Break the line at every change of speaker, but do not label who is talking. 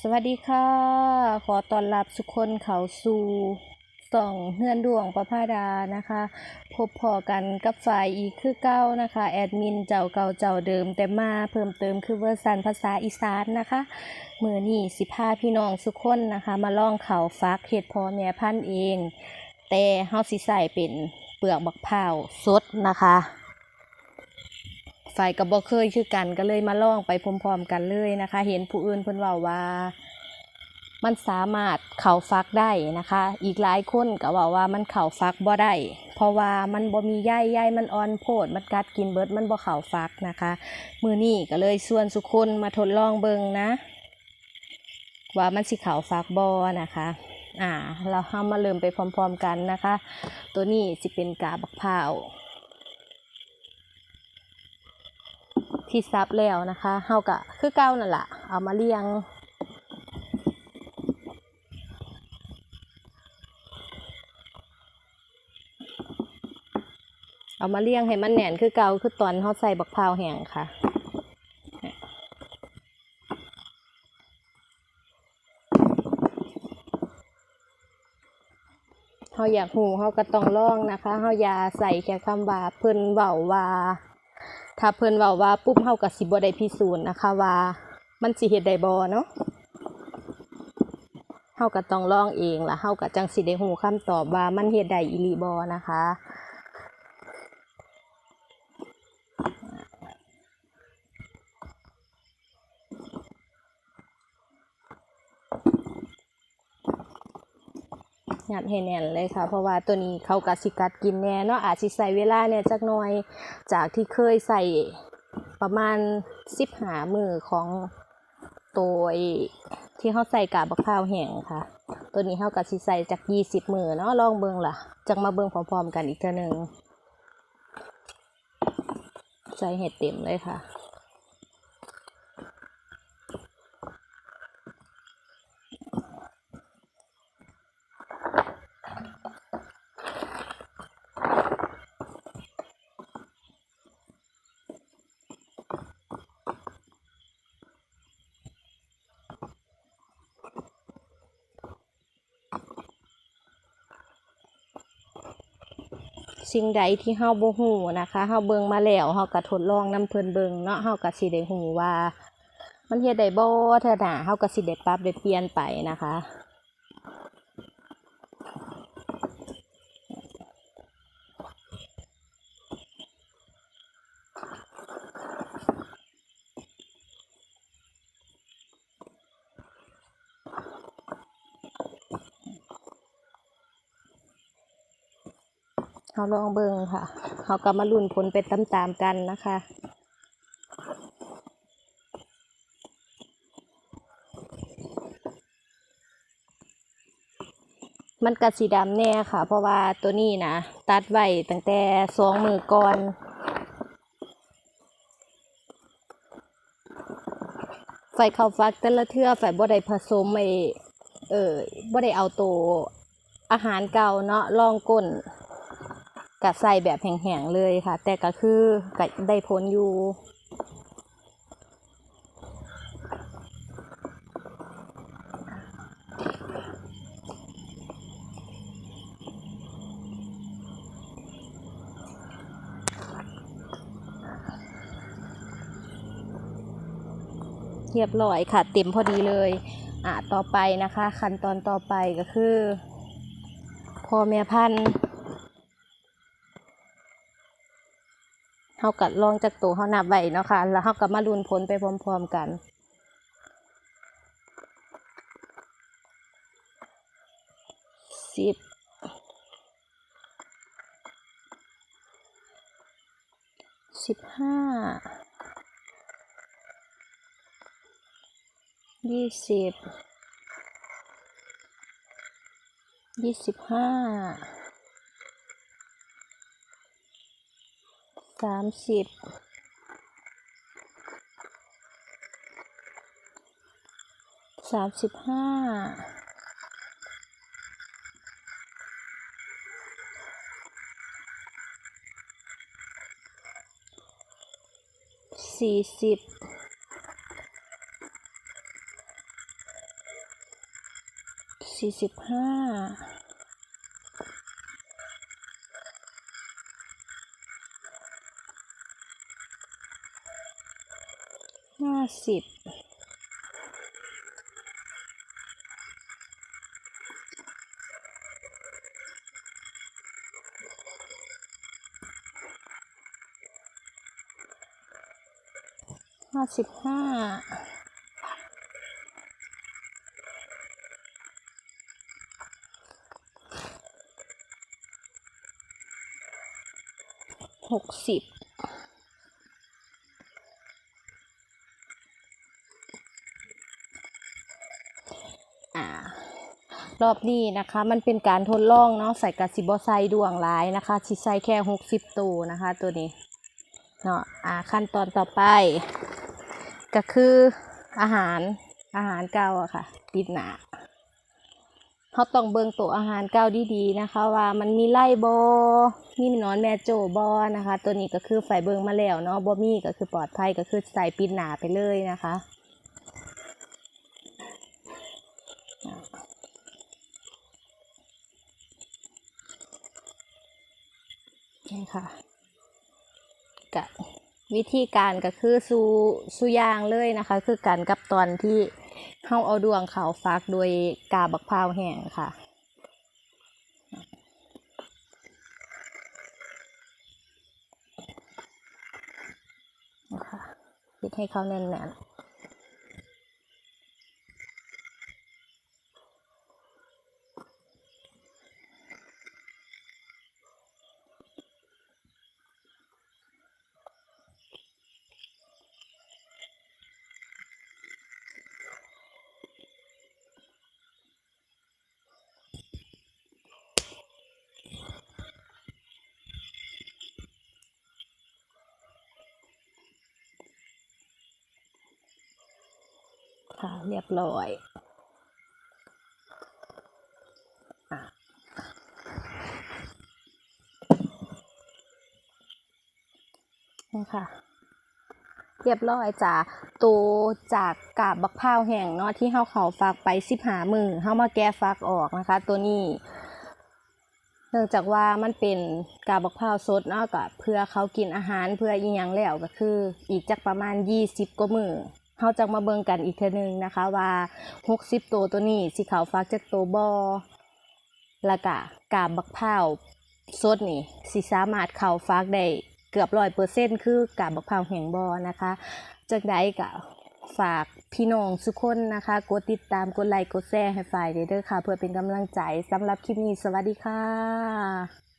สวัสดีค่ะ ขอต้อนรับทุกคนเข้าสู่ส่องเฮือนดวงประภาดานะคะ พบพอกันกับฝ่ายอีกคือเก้านะคะ แอดมินเจ้าเก่าเจ้าเดิม แต่มาเพิ่มเติมคือเวอร์ซันภาษาอีสานนะคะเมื่อนี่สิพาพี่น้องทุกคนนะคะ มาล่องเขาฟักเห็ดพอแม่พันเอง แต่เฮาสิใส่เป็นเปลือกบักพร้าวสดนะคะ ฝ่ายกับบ่เคยคือกันก็เลยมาลองไปพร้อมๆกันเลยนะคะ เห็นผู้อื่นเพิ่นว้าว่า มันสามารถเข่าฟักได้นะคะ อีกหลายคนก็เว่าว่ามันเข่าฟักบ่ได้เพราะว่ามันบ่มีใยใยมันอ่อนโพด มันกัดกินเบิดมันบ่เข่าฟักนะคะ มือนี้ก็เลยชวนสุคนมาทดลองเบิ่งนะ ว่ามันสิเข่าฟักบ่นะคะอ่า เราเฮามาเริ่มไปพร้อมๆกันนะคะ ตัวนี้สิเป็นกาบักพร้าว ที่ซับแล้วนะคะเฮากะคือเก้านั่นแหละเอามาเลี้ยง เอามาเลี้ยงให้มันแน่นคือเก่าคือตอนเขาใส่บักพร้าวแห้งค่ะเขาอยากหูเขาก็ต้องลองนะคะเขาอย่าใส่แค่คำว่าเพิ่นเว้าว่า ถ้าเพิ่นเว้าว่าปุ๊บเฮาก็สิบ่ได้พิสูจน์นะคะว่า มันสิเฮ็ดได้บ่เนาะเฮาก็ต้องลองเองล่ะเฮาก็จังสิได้ฮู้คำตอบว่ามันเฮ็ดได้อีหลีบ่นะคะ ยัดให้แน่นเลยค่ะ เพราะว่าตัวนี้เขากะสิกัดกินแน่เนาะอาจสิใส่เวลาเนี่ยจักหน่อยจากที่เคยใส่ประมาณสิบหามือของตัวที่เขาใส่กาบบักพร้าวแห้งค่ะ ตัวนี้เขากะสิใส่จากยี่สิบมือเนาะลองเบิ่งล่ะจังมาเบิ่งพร้อมๆกันอีกเทื่อหนึงใส่เห็ดเต็มเลยค่ะ สิ่งใดที่เฮาบ่ฮู้นะคะเฮาเบิ่งมาแล้วเฮาก็ทดลองนำเพิ่นเบิ่งเนาะเฮาก็สิได้ฮู้ว่า มันเฮ็ดได้บ่เทื่อหน้าเฮาก็สิได้ปรับได้เปลี่ยนไปนะคะ เขาลองเบิ่งค่ะเขาก็มาลุ้นผลไปตามๆกันนะคะมันกะสีดำแน่ค่ะ เพราะว่าตัวนี้นะตัดไว้ตั้งแต่สองมือก่อน ไฟเข้าฟักแต่ละเทื่อไฟบ่ได้ผสมไอ้เออบ่ได้เอาตัวอาหารเก่าเนาะลองก้น กะใส่แบบแห้งๆเลยค่ะ แต่ก็คือกะได้ผลอยู่เรียบร้อยค่ะ เต็มพอดีเลยอะต่อไปนะคะ ขั้นตอนต่อไปก็คือ พอแม่พันธุ์ เฮากัดลองจากตัวเฮานับไว้เนาะค่ะแล้วเฮาก็มาลุ้นผลไปพร้อมๆกันสิบสิบห้ายี่สิบยี่สิบห้า สามสิบสามสิบห้าสี่สิบสี่สิบห้า ห้าสิบห้าสิบห้าหกสิบ อ่า รอบนี้นะคะ มันเป็นการทดลองเนาะใส่กาซิบอไซดวงหลายนะคะชิใส่แค่หกสิบตัวนะคะ ตัวนี้เนาะอ่าขั้นตอนต่อไป ก็คืออาหารอาหารเก่าอะค่ะปิดหนาเขาต้องเบิ่งตัวอาหารเก่าดีๆนะคะ ว่ามันมีไล่บอมีนอนแม่โจบอนะคะ ตัวนี้ก็คือไฟเบิ่งมาแล้วเนาะบอมีก็คือปลอดภัยก็คือใส่ปิดหนาไปเลยนะคะ นี่ค่ะกะวิธีการก็คือสูสูยางเลยนะคะ คือกันกับตอนที่เฮาเอาดวงเขาฟักโดยกาบักพร้าวแห้งค่ะนะคะปิดให้เขาแน่นๆ ค่ะ เรียบร้อยนี่ค่ะ เรียบร้อยจ้ะตัวจากกาบบักพร้าวแห้งเนาะที่เฮาเขาฟักไปสิบหามือเฮามาแก้ฟักออกนะคะ ตัวนี้เนื่องจากว่ามันเป็นกาบบักพร้าวสดเนาะก็เพื่อเขากินอาหารเพื่ออีหยังแล้วก็คือ อีกจักประมาณยี่สิบกว่ามือ เฮาจะมาเบิ่งกันอีกเทื่อนึงนะคะว่าหกสิบตัวตัวนี้สิเขาวฟักจากตัวบอล้วก็กาบบักพร้าวสดนี่สิสามารถเขาฟักได้เกือบร้อยเปอร์เซ็นต์คือกาบบักพร้าวแห้งบอนะคะจากใดก็ฝากพี่น้องทุกคนนะคะ กดติดตามกดไลค์กดแชร์ให้ฝ่ายเด้อค่ะ เพื่อเป็นกำลังใจสำหรับคลิปนี้สวัสดีค่ะ